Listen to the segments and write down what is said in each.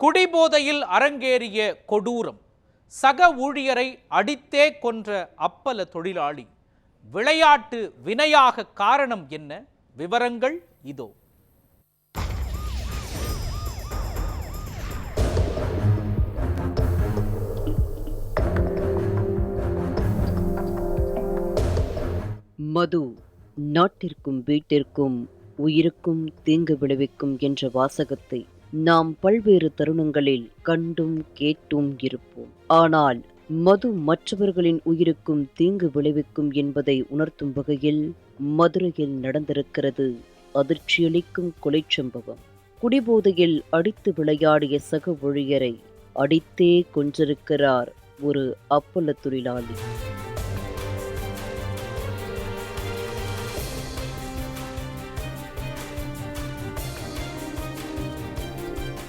குடிபோதையில் அரங்கேறிய கொடூரம் சக ஊழியரை அடித்தே கொன்ற அப்பல தொழிலாளி விளையாட்டு வினையாக காரணம் என்ன? விவரங்கள் இதோ. மது நாட்டிற்கும் வீட்டிற்கும் உயிருக்கும் தீங்கு விளைவிக்கும் என்ற வாசகத்தை நாம் பல்வேறு தருணங்களில் கண்டும் கேட்டும் இருப்போம். ஆனால் மது மற்றவர்களின் உயிருக்கும் தீங்கு விளைவிக்கும் என்பதை உணர்த்தும் வகையில் மதுரையில் நடந்திருக்கிறது அதிர்ச்சியளிக்கும் கொலை சம்பவம் குடிபோதையில் அடித்து விளையாடிய சக ஊழியரை அடித்தே கொன்றிருக்கிறார் ஒரு அப்பல தொழிலாளி.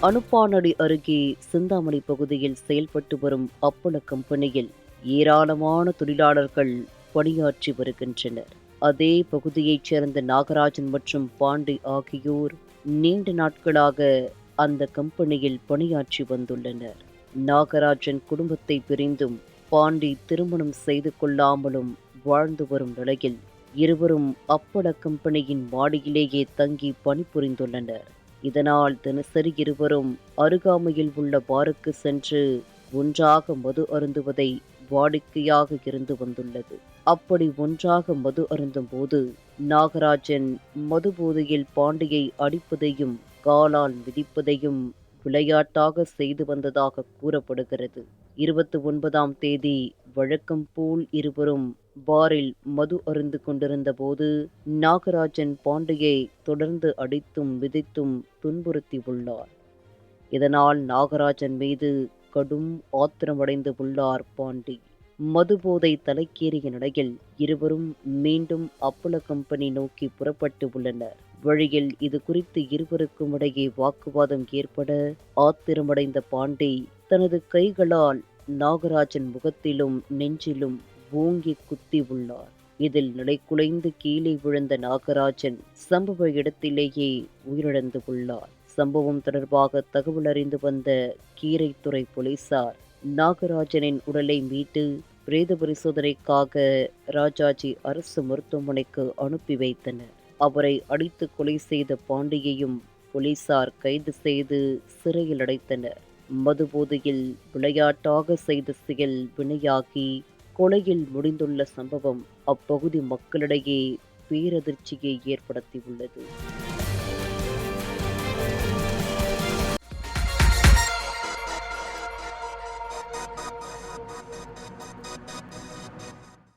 அனுப்பானடி அருகே சிந்தாமணி பகுதியில் செயல்பட்டு வரும் அப்பள கம்பெனியில் ஏராளமான தொழிலாளர்கள் பணியாற்றி வருகின்றனர். அதே பகுதியைச் சேர்ந்த நாகராஜன் மற்றும் பாண்டி ஆகியோர் நீண்ட நாட்களாக அந்த கம்பெனியில் பணியாற்றி வந்துள்ளனர். நாகராஜன் குடும்பத்தை பிரிந்தும் பாண்டி திருமணம் செய்து கொள்ளாமலும் வாழ்ந்து வரும் நிலையில் இருவரும் அப்பள கம்பெனியின் மாடியிலேயே தங்கி பணிபுரிந்துள்ளனர். இதனால் தினசரி இருவரும் அருகாமையில் உள்ள பாருக்கு சென்று ஒன்றாக மது அருந்துவதை வாடிக்கையாக இருந்து வந்துள்ளது. அப்படி ஒன்றாக மது அருந்தும் போது நாகராஜன் மது போதையில் பாண்டியை அடிப்பதையும் காலால் மிதிப்பதையும் விளையாட்டாக செய்து வந்ததாக கூறப்படுகிறது. இருபத்தி ஒன்பதாம் தேதி வழக்கம் போல் இருவரும் பாரில் மது அருந்து கொண்டிருந்த போது நாகராஜன் பாண்டியை தொடர்ந்து அடித்தும் மிதித்தும் துன்புறுத்தி உள்ளார். இதனால் நாகராஜன் மீது கடும் ஆத்திரமடைந்து உள்ளார் பாண்டி. மதுபோதை தலைக்கேறிய நிலையில் இருவரும் மீண்டும் அப்பல கம்பெனி நோக்கி புறப்பட்டு உள்ளனர். வழியில் இது குறித்து இருவருக்கும் இடையே வாக்குவாதம் ஏற்பட ஆத்திரமடைந்த பாண்டே தனது கைகளால் நாகராஜன் முகத்திலும் நெஞ்சிலும் ஓங்கி குத்தி உள்ளார். இதில் நிலைகுலைந்து கீழே விழுந்த நாகராஜன் சம்பவ இடத்திலேயே உயிரிழந்து உள்ளார். சம்பவம் தொடர்பாக தகவல் அறிந்து வந்த கீரைத்துறை போலீசார் நாகராஜனின் உடலை மீட்டு பிரேத பரிசோதனைக்காக ராஜாஜி அரசு மருத்துவமனைக்கு அனுப்பி வைத்தனர். அவரை அடித்து கொலை செய்த பாண்டியையும் போலீசார் கைது செய்து சிறையில் அடைத்தனர். மதுபோதையில் விளையாட்டாக செய்த செயல் வினையாகி கொலையில் முடிந்துள்ள சம்பவம் அப்பகுதி மக்களிடையே பேரதிர்ச்சியை ஏற்படுத்தியுள்ளது.